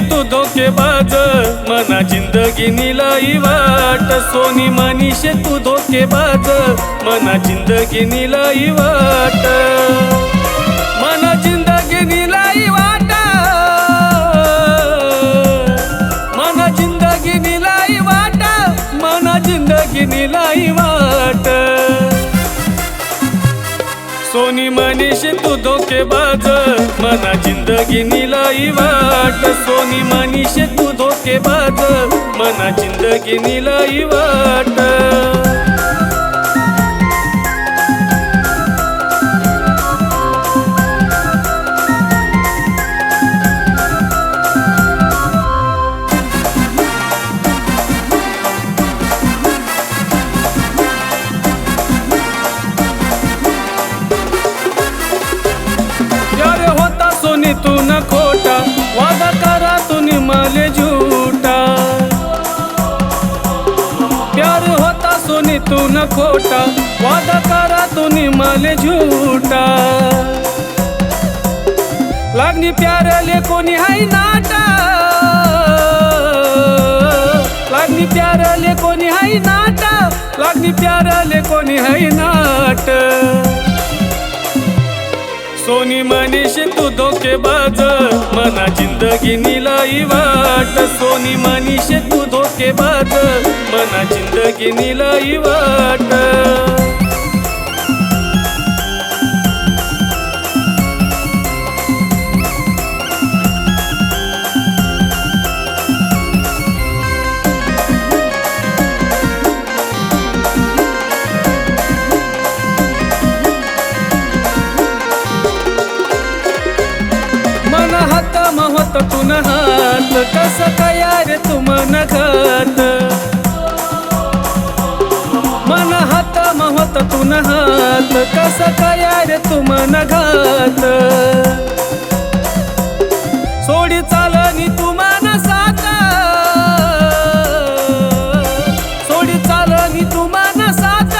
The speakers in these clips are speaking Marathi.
धोकेबाज मना जिंदगी निलाई वाट. सोनी मनीषे तू धोकेबाज मना जिंदगी निलाई वाट. धोकेबाज मना जिंदगी निलाई वाट. सोनी मनीष तू धोकेबाज मना जिंदगी निलाई वाट. खोटा वादा करा तुम्ही मले झुटा. लागणी प्यारले कोणी हाय नाटा. लागणी प्यारले कोणी हाय नाटा. लागणी प्यारले कोणी हाय ना कोणी मनीष तू धोकेबाज. मना जिंदगी निलाई वाट. सोनी मनीष तू धोकेबाज. मना जिंदगी निलाई वाट. होत तुन हात कस काय रे तू मन घात मन हात होत तुन हात कस काय रे तू मन सोडी चालनी तू मानसात सोडी चालनी तू मानसात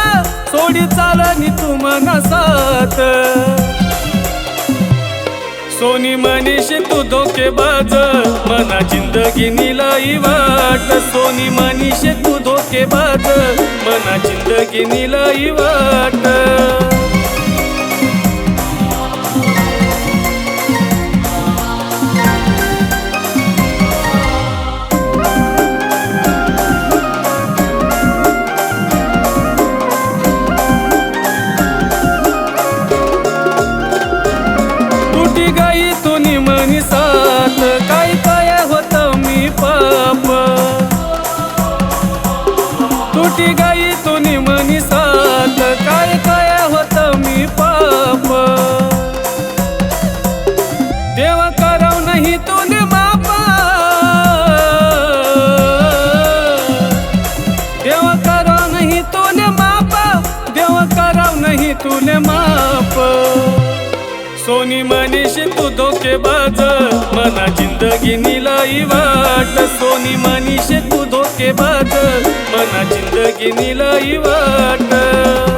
सोडी चालनी तू मनसात सोनी मनीष तू धोकेबाज मना जिंदगी निलाई वाट. सोनी मनीष तू धोकेबाज मना जिंदगी निलाई वाट. करव माप. सोनी मनीष तू धोकेबाज मना जिंदगी निलाई वाट. सोनी मनीष तू धोकेबाज मना जिंदगी निलाई वाट.